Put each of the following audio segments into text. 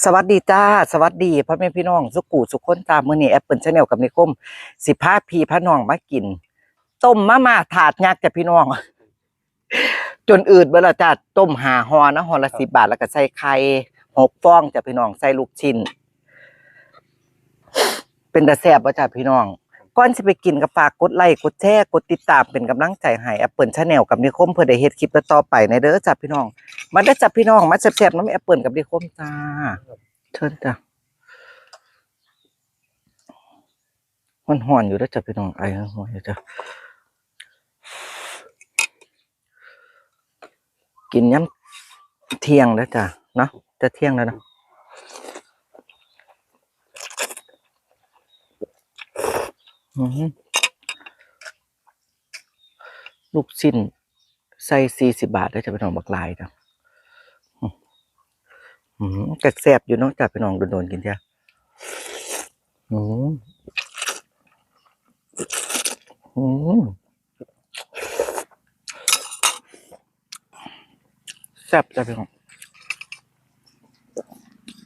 สวัสดีจ้า สวัสดีพ่อแม่พี่น้องสุกูสุขคนตามมือนี่แอปเปิลชาแนลกับนิคม สิพาพี่พาน้องมากิน ต้มมาม่าถาดยักษ์จ้ะพี่น้อง จนอืดเวลาจ้าต้มหาหอนะหอละสิบบาทแล้วก็ใส่ไข่หกฟองจ้ะพี่น้องใส่ลูกชิ้น เป็นตะแซบบ่จ้ะพี่น้อง ก่อนสิไปกินก็ฝากกดไลค์กดแชร์กดติดตามเป็นกำลังใจให้แอปเปิลชาแนลกับนิคมเพื่อได้เฮ็ดคลิปต่อไปในเด้อจ้ะพี่น้อง มาได้จ้ะพี่น้องมาแซ่บๆน้ำแอปเปิลกับนิคมจ้าเชิญจ้ะมันห่อนอยู่แล้วจ้ะพี่น้องไอ้ห่อนอยู่จ้ะกินย้ำเที่ยงแล้วจ้ะเนาะจะเที่ยงแล้วนะอื้อหือ ลูกชิ้นใส่สี่สิบบาทได้วจ้ะพี่น้องบักลายจ้ะอืมแต่แซ่บอยู่เนาะจ้าพี่น้องโดนๆกินจ้ะอืมอืมแซ่บจ้ะพี่น้อง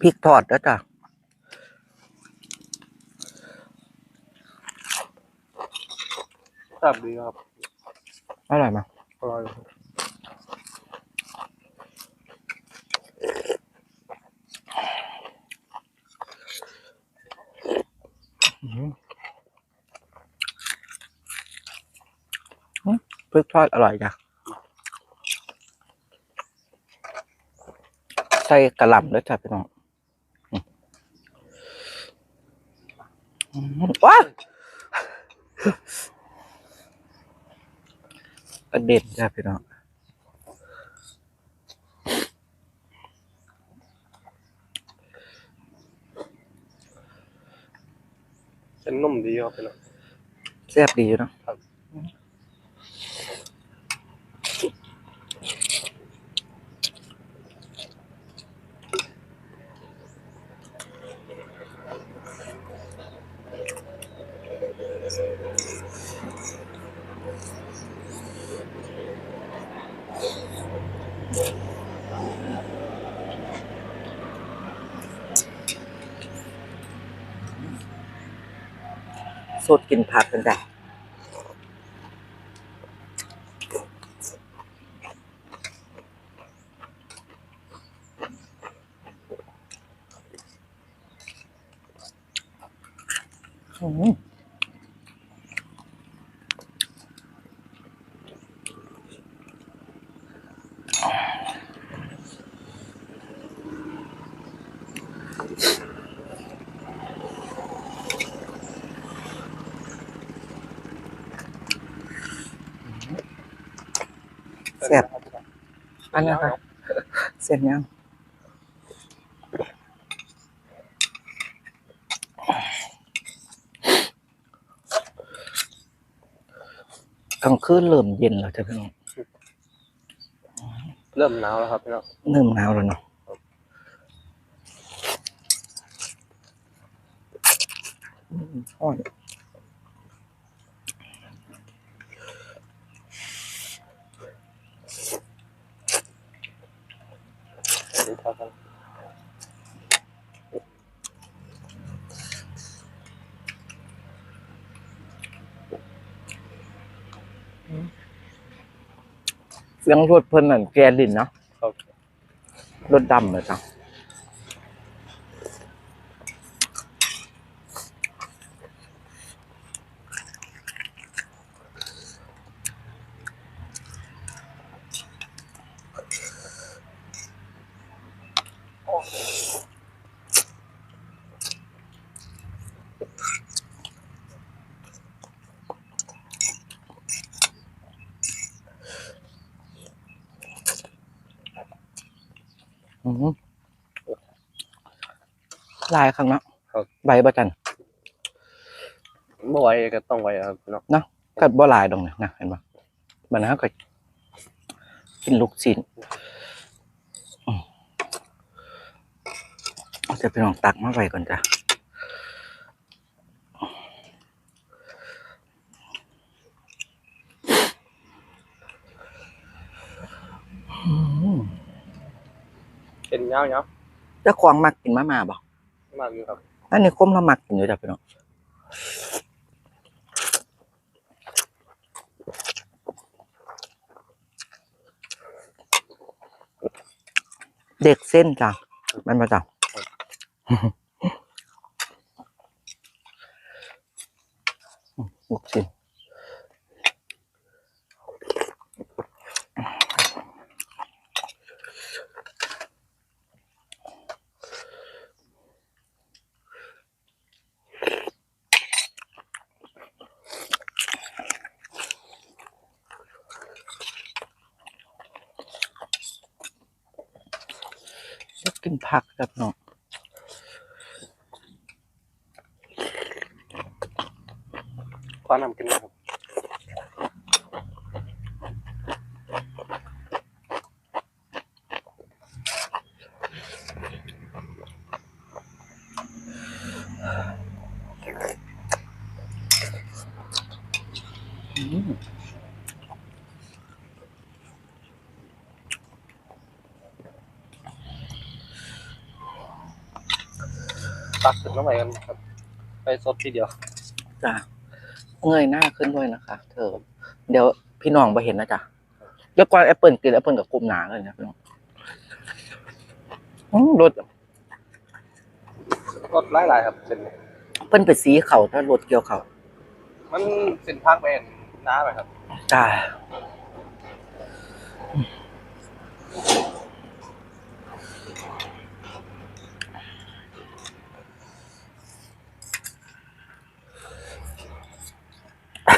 พริกทอดแล้วจ้ะ ซ่บดีครับอร่อยไหมอร่อยครับอืมอืมพริกทอดอร่อยจ้ะใส่กระหล่ำด้วยจ้ะพี่น้องอืมอืมว้า วกระเด็นจ้ะพี่น้องเส้นนุ่มดีครับพี่น้องแซ่บดีอยู่เนาะครับ สดกินผักกันจ้ะอืม แซ่บอันนี้ค่ะเสร็จยังกลางคืนเริ่มเย็นแล้วจ้ะพี่น้องเริ่มหนาวแล้วครับพี่น้องเริ่มหนาวแล้วเนาะอืมอ่อน สวัสดี ครับเสียงรถเพิ่นนั่นแกลินเนาะครับรถดำเลยจ้ะ ลายครั้งเนาะครับ ใบบ่จันเมื่อไหวก็ต้องไหวครับพี่น้องเนาะกัดบ่หลายดอกเนี่ยนะเห็นปะมันนะก็กินลูกชิ้นอืมเอาจะไปลองตักมาไว้ก่อนจ้ะ อืมเป็นเงาเงาจเจ้าของมักกินมาม่าบ่มากอยู่ครับอันนี้คมเรามักกินอยู่จ้ะพี่น้องเด็กเส้นจ้ะมันมาจ้ะลูกชิ้น กินผักจ้ะพี่น้องคว้านำกินนะครับอืม ตักขึ้นน้ำใหม่กันครับ ไปสดทีเดียวจ้ะเงยหน้าขึ้นด้วยนะคะ เธอ เดี๋ยวพี่น้องไปเห็นนะจ๊ะเดี๋ยวก่อนแอปเปิลกินแอปเปิลกับกลุ่มหนาเลยนะพี่น้องอืมรสรสหลายๆครับเส้นนี้เปิ้นเป็นสีเขาถ้ารสเกี่ยวเขามันเส้นพักเป็นน้าไปครับจ้า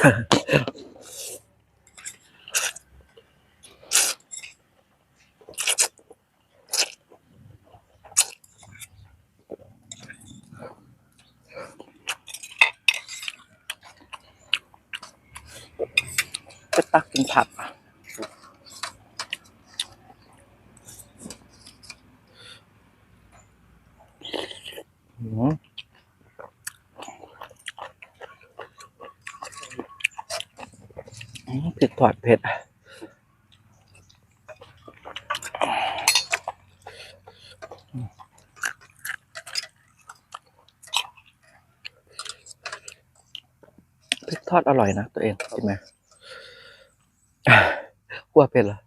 จะตักกินผัก พริกทอดเผ็ดพริกทอดอร่อยนะตัวเองใช่ไหมกลัวเป็นเหรอ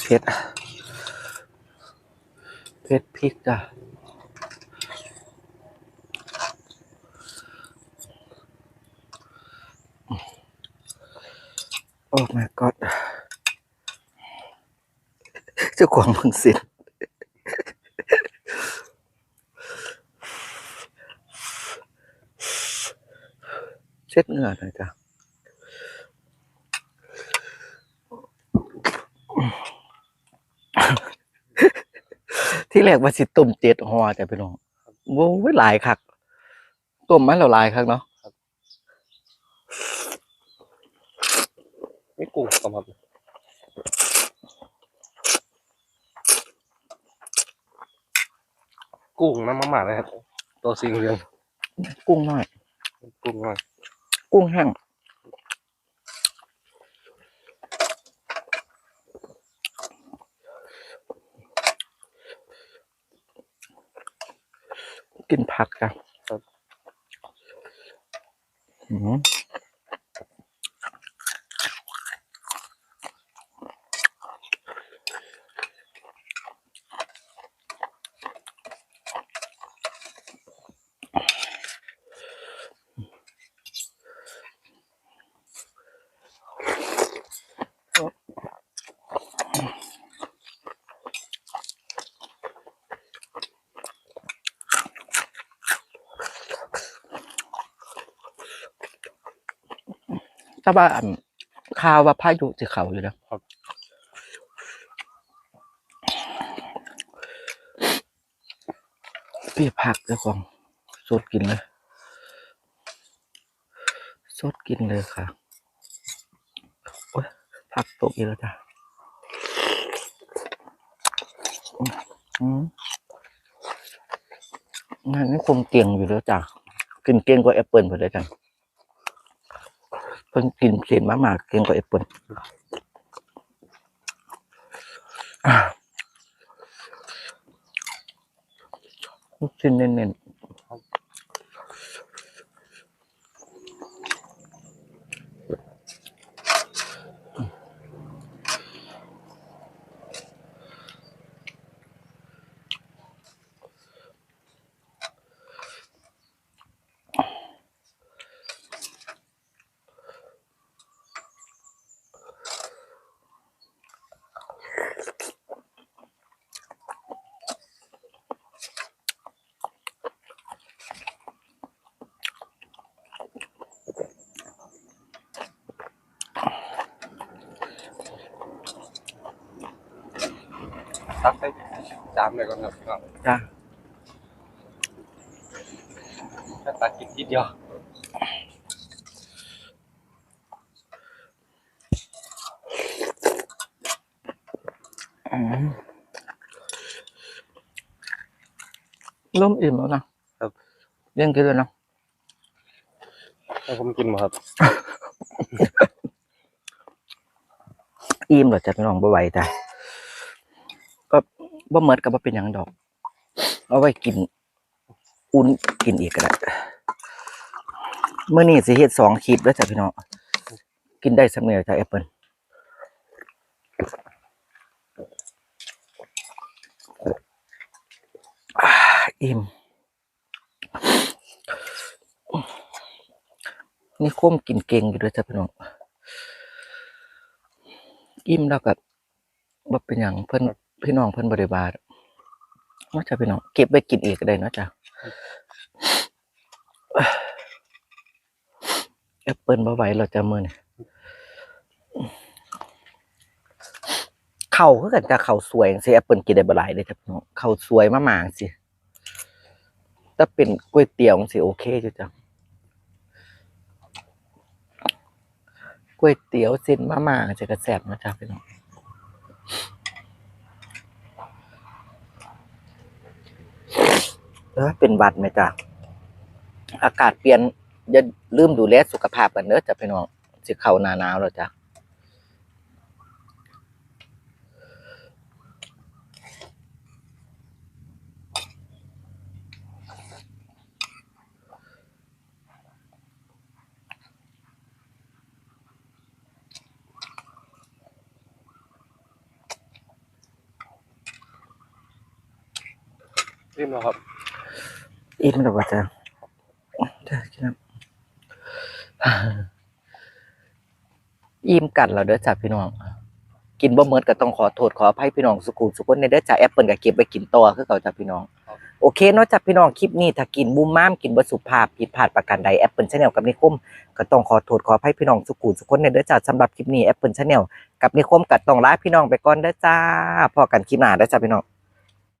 เผ็ดเผ็ดพริกจ้ะโอ้ my god เจ้าของเพิ่งสิเช็ดเหงื่อหน่อยจ้ะ ที่แรกว่าสิต้มเจ็ดห่อแต่พี่น้องโว้ยหลายคักต้มมันแล้วหลายคักเนาะนี่กุ้งต้มครับกุ้งน้ำมันหมาเลยครับตัวสีเหลืองกุ้งน้อย กุ้งหน่อย กุ้งแห้ง กินผักจ้ะอืม ถ้าว่าข่าวว่าพายุจะเขาอยู่แล้วเปียผักเจ้าของสดกินเลยสดกินเลยค่ะผักตกอีกแล้วจ้ะอืนั่นนี่คงเกียงอยู่แล้วจ้ะกินเกียงกว่าแอปเปิลพอได้จ้ะ เพิ่งกินเสียนมามากเก่งกว่าแอปเปิลอะลูกชิ้นเน้นๆ ตักใส่จามเลยก่อนครับพี่น้องจ้ะแค่ตักกินทีเดียวอืมเริ่มอิ่มแล้วนะครับเรื่องกินเลยนะให้ผมกินมาครับ อิ่มเหรอจะพี่น้องบ่ไหวจ้ะก็ บ่เหมือนกับว่าเป็นอย่างดอก เอาไว้กิน อุ่นกินอีกก็ได้เมื่อนี้สิเฮ็ดสองคลิปแล้วจ้ะพี่น้องกินได้สำเนียจากแอปเปิลอิ่มนี่คุ้มกินเก่งอยู่ด้วยจ้ะพี่น้องอิ่มแล้วก็บ่เป็นหยังเพิ่น พี่น้องเพิ่นบริบาลว่าจะพี่น้องเก็บไว้กินอีกก็ได้นาะจ้ะแอปเปิลบ่ไหวเราจะมื้อนี่ข้าวคือกันจ้ะข้าสวยจังซี่แอปเปิลกินได้บ่หลายเด้จ้ะพี่น้องเข้าสวยมากๆจังซี่ถ้าเป็นก๋วยเตี๋ยวจังซี่โอเคอยู่จ้ะก๋วยเตี๋ยวเส้นมาม่าจะกระแสบนะจ๊ะพี่น้อง เออเป็นหวัดไหมจ๊ะอากาศเปลี่ยนอย่าลืมดูแลสุขภาพกันเด้อจ้ะพี่น้องสิเข้าหน้าหนาวแล้วจ้ะริมแล้วครับ อิ่มแล้วว่าจ้ะจ้ะกินน้ำอิ่มกันแล้วเด้อจ้ะพี่น้อง กินบ่เมิดก็ต้องขอโทษขออภัยพี่น้องสุขุมสุขคนในเด้อจ้ะแอปเปิลก็เก็บไว้กินต่อคือเก่าจ้ะพี่น้องโอเคเนาะจ้ะพี่น้องคลิปนี้ถ้ากินบุ้มม้ามกินบ่สุภาพผิดพลาดประการใดแอปเปิลชาแนลกับนิคมก็ต้องขอโทษขออภัยพี่น้องสุขุมสุขคนในเด้อจ้ะสำหรับคลิปนี้แอปเปิลชาแนลกับนิคมก็ต้องลาพี่น้องไปก่อนเด้อจ้าพอกันคลิปหน้าเด้อจ้ะพี่น้อง